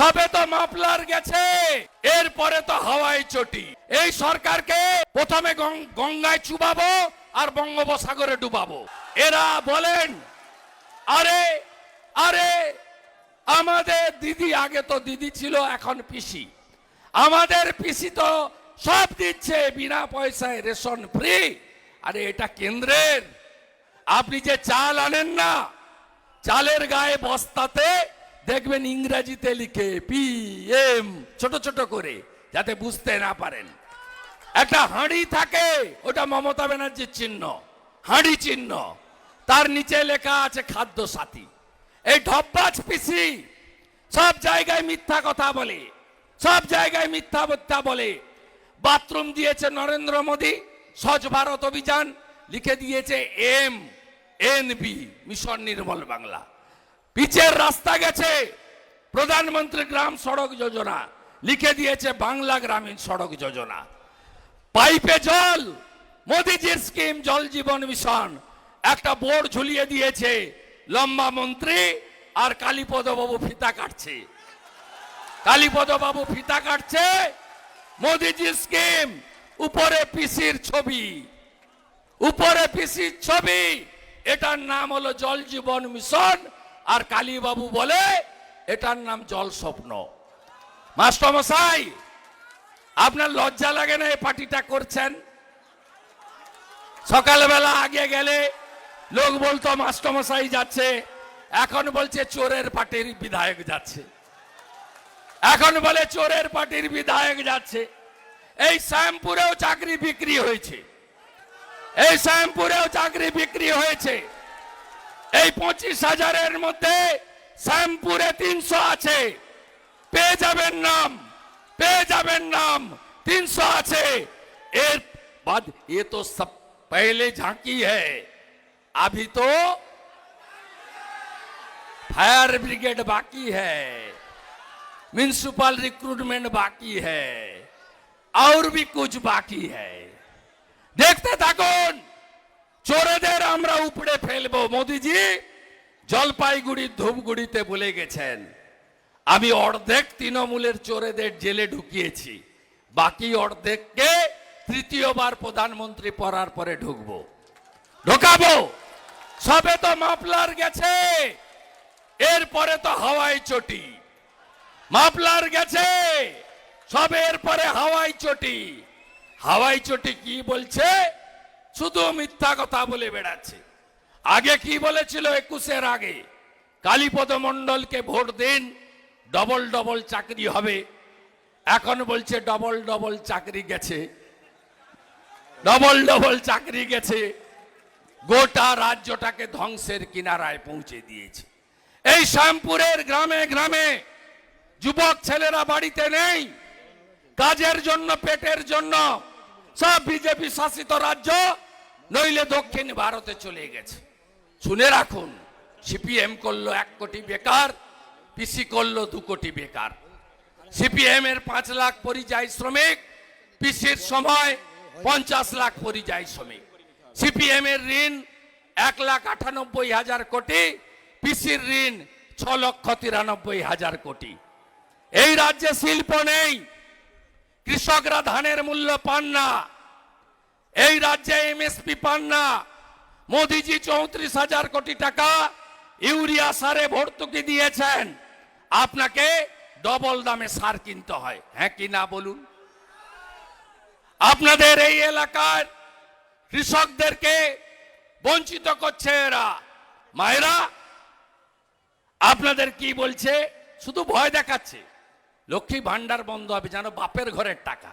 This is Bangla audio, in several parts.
সবে তো মাফলার গেছে, এরপরে তো হাওয়াই চটি। এই সরকারকে প্রথমে গঙ্গায় চুবাবো আর বঙ্গোপসাগরে ডুবাবো। এরা বলেন, আরে আরে, আমাদের দিদি আগে তো দিদি ছিল, এখন পিসি। আমাদের পিসি তো সব দিচ্ছে, বিনা পয়সায় রেশন ফ্রি। আরে, এটা কেন্দ্রের। আপনি যে চাল আনেন না, চালের গায়ে বস্তাতে দেখবেন ইংরেজিতে লিখে পি এম ছোট ছোট করে, যাতে বুঝতে না পারেন। একটা হাঁড়ি থাকে, ওটা মমতা ব্যানার্জির চিহ্ন, হাঁড়ি চিহ্ন। তার নিচে লেখা আছে খাদ্য সাথী। এই ঢব্বাজ পিসি সব জায়গায় মিথ্যা কথা বলে, সব জায়গায় মিথ্যা মিথ্যা বলে। বাথরুম দিয়েছে নরেন্দ্র মোদী, স্বচ্ছ ভারত অভিযান, লিখে দিয়েছে M N B mission Nirmal Bangla. পিচের রাস্তা গেছে। প্রধানমন্ত্রী গ্রাম সড়ক যোজনা। লিখে দিয়েছে বাংলা গ্রামীণ সড়ক যোজনা। পাইপে জল, মোদিজির স্কিম জল জীবন মিশন। একটা বোর্ড ঝুলিয়ে দিয়েছে, লম্বা মন্ত্রী আর কালীপদ বাবু ফিতা কাটছে। কালীপদ বাবু ফিতা কাটছে, মোদিজির স্কিম, উপরে পিসির ছবি। উপরে পিসির ছবি, এটার নাম হলো জল জীবন মিশন। আর কালীবাবু বলে, এটার নাম জল স্বপ্ন মাস্টারমশাই, আপনার লজ্জা লাগে না এই পার্টিটা করছেন? সকালবেলা আগে গেলে লোক বলতো, মাস্টারমশাই যাচ্ছে। এখন বলছে, চোরের পার্টির বিধায়ক যাচ্ছে। এখন বলে, চোরের পার্টির বিধায়ক যাচ্ছে। এই শ্যামপুরেও চাকরি বিক্রি হয়েছে। এই শ্যামপুরেও চাকরি বিক্রি হয়েছে। এই পঁচিশ হাজারের মধ্যে শ্যামপুরে তিনশো আছে পেয়ে যাবেন নাম পেয়ে যাবেন নাম তিনশো আছে এর बाद ये तो सब पहले झांकी है अभी तो फायर ब्रिगेड बाकी है म्यूनिसिपल रिक्रूटमेंट बाकी है और भी कुछ बाकी है দেখতে থাকুন চোরেদের আমরা উপড়ে ফেলব, মোদিজি। জলপাইগুড়ির ধূপগুড়িতে বলে গেছেন, আমি অর্ধেক তৃণমূলের চোরেদের জেলে ঢুকিয়েছি, বাকি অর্ধেককে তৃতীয়বার প্রধানমন্ত্রী পড়ার পরে ঢুকবো। ঢোকাবো। সবে তো মাফলার গেছে, এরপরে তো হাওয়াই চটি। মাফলার গেছে, সবে এরপরে হাওয়াই চটি। হাওয়াই চটি কি বলছে? শুধু মিথ্যা কথা বলে বেড়াচ্ছে। আগে কি বলেছিল একুশের আগে? কালীপদ মণ্ডলকে ভোট দিন, ডবল ডবল চাকরি হবে। এখন বলছে ডবল ডবল চাকরি গেছে। ডবল ডবল চাকরি গেছে। গোটা রাজ্যটাকে ধ্বংসের কিনারায় পৌঁছে দিয়েছে। এই শ্যামপুরের গ্রামে গ্রামে যুবক ছেলেরা বাড়িতে নেই। কাজের জন্য, পেটের জন্য সব বিজেপি শাসিত রাজ্য, নইলে দক্ষিণ ভারতে চলে গেছে। শুনে রাখুন, সিপিএম করল এক কোটি বেকার, পিসি করল দু কোটি বেকার। সিপিএম এর পাঁচ লাখ পরিযায়ী শ্রমিক, পিসির সময় পঞ্চাশ লাখ পরিযায়ী শ্রমিক। সিপিএম এর ঋণ এক লাখ আটানব্বই হাজার কোটি, পিসির ঋণ ছ লক্ষ তিরানব্বই হাজার কোটি। এই রাজ্যে শিল্প নেই কৃষকরা ধানের মূল্য পান না। এই রাজ্যে এমএসপি পান না। মোদিজি চৌত্রিশ হাজার কোটি টাকা ইউরিয়া সারে ভর্তুকি দিয়েছেন। আপনাকে ডবল দামে সার কিনতে হয়। হ্যাঁ কি না বলুন? আপনাদের এই এলাকার কৃষকদেরকে বঞ্চিত করছে এরা। মায়েরা, আপনাদের কি বলছে? শুধু ভয় দেখাচ্ছে। লক্ষ্মী ভান্ডার বন্ধ হবে, যেন বাপের ঘরের টাকা।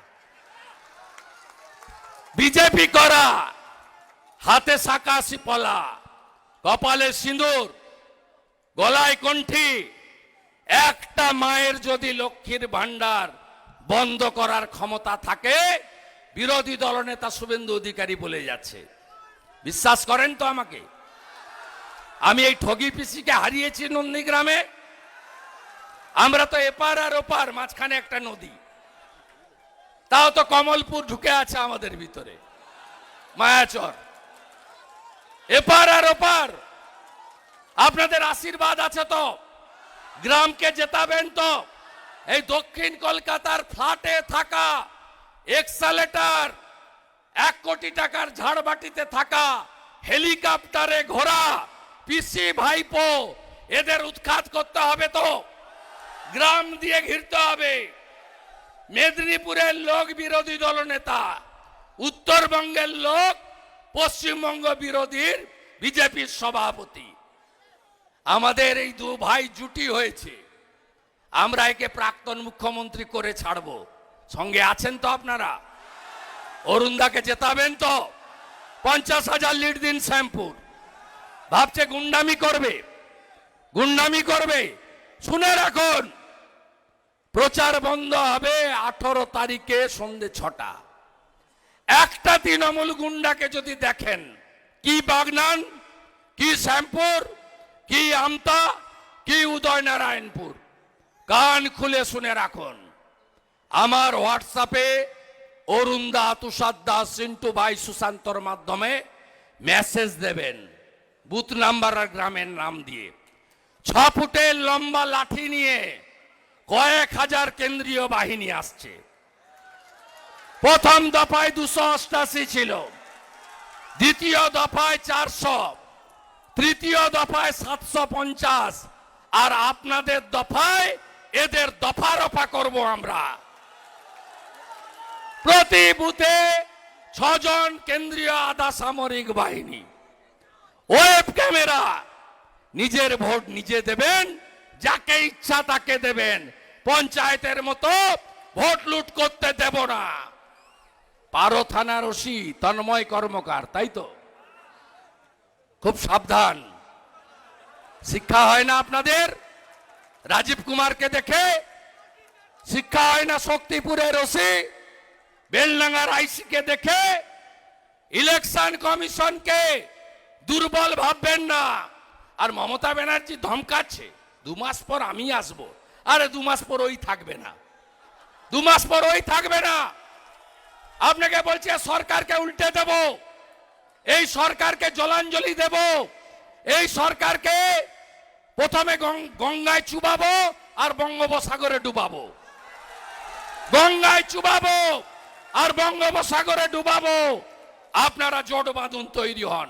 বিজেপি করা, হাতে সাকাশি পলা, কপালে সিঁদুর, গলায় কণ্ঠি, একটা মায়ের যদি লক্ষ্মীর ভান্ডার বন্ধ করার ক্ষমতা থাকে, বিরোধী দলনেতা শুভেন্দু অধিকারী বলে যাচ্ছে। বিশ্বাস করেন তো আমাকে? আমি এই ঠগি পিসিকে হারিয়েছি নন্দীগ্রামে আমরা তো এপার আর ওপার, মাঝখানে একটা নদী। তাও তো কমলপুর ঢুকে আছে আমাদের ভিতরে। মায়াচর। এপার আর ওপার। আপনাদের আশীর্বাদ আছে তো? গ্রামকে জেতাবেন তো? এই দক্ষিণ কলকাতার ফ্ল্যাটে থাকা এক্সালেটার, এক কোটি টাকার ঝাড়বাটিতে থাকা হেলিকপ্টারে ঘোরা পিসি ভাইপো, এদের উৎখাত করতে হবে তো? গ্রাম দিয়ে ঘিরতে হবে। মেদিনীপুরের লোক বিরোধী দলনেতা উত্তরবঙ্গের লোক পশ্চিমবঙ্গ বিরোধীর বিজেপির সভাপতি। আমাদের এই দু ভাই জুটি হয়েছে। আমরা একে প্রাক্তন মুখ্যমন্ত্রী করে ছাড়বো। সঙ্গে আছেন তো আপনারা? অরুণদাকে জেতাবেন তো? পঞ্চাশ হাজার লিড দিন শ্যামপুর। ভাবছে গুন্ডামি করবে। গুন্ডামি করবে। শুনে রাখুন প্রচার বন্ধ হবে আঠারো তারিখে সন্ধে ছটা। একটা তৃণমূল গুন্ডাকে যদি দেখেন, কি বাগনান, কি শ্যামপুর, কি আমতা, কি উদয়নারায়ণপুর, কান খুলে শুনে রাখুন। আমার হোয়াটসঅ্যাপে অরুণ দা তুষার দাস সিন্টু ভাই সুশান্তর মাধ্যমে মেসেজ দেবেন, বুথ নাম্বার গ্রামের নাম দিয়ে। ছ ফুটের লম্বা লাঠি নিয়ে কয়েক হাজার কেন্দ্রীয় বাহিনী আসছে। প্রথম দফায় দুশো অষ্টাশি ছিল, দ্বিতীয় দফায় চারশো, তৃতীয় দফায় সাতশো পঞ্চাশ, আর আপনাদের দফায় এদের দফা রফা করব আমরা। প্রতি বুথে ছজন কেন্দ্রীয় আধা সামরিক বাহিনী। ওয়েব ক্যামেরা, নিজের ভোট নিজে দেবেন যাকে ইচ্ছা তাকে দেবেন। পঞ্চায়েতের মতো ভোট লুট করতে দেব না। পারো থানার ওসি, তন্ময় কর্মকার, তাই তো? খুব সাবধান। শিক্ষা হয় না আপনাদের? রাজীব কুমারকে দেখে শিক্ষা হয় না শক্তিপুরের ওসি? বেলডাঙ্গার আইসিকে দেখে ইলেকশন কমিশনকে দুর্বল ভাববেন না। আর মমতা ব্যানার্জি ধমকাচ্ছে। দু মাস পর আমি আসব। আরে দু মাস পর ওই থাকবে না। দু মাস পর ওই থাকবে না। আপনাকে বলছে সরকারকে উল্টে দেব। এই সরকারকে জলাঞ্জলি দেব। এই সরকারকে প্রথমে গঙ্গায় চুবাবো আর বঙ্গোপসাগরে ডুবাবো। গঙ্গায় চুবাবো আর বঙ্গোপসাগরে ডুবাবো। আপনারা জোট বাঁধুন তৈরি হন।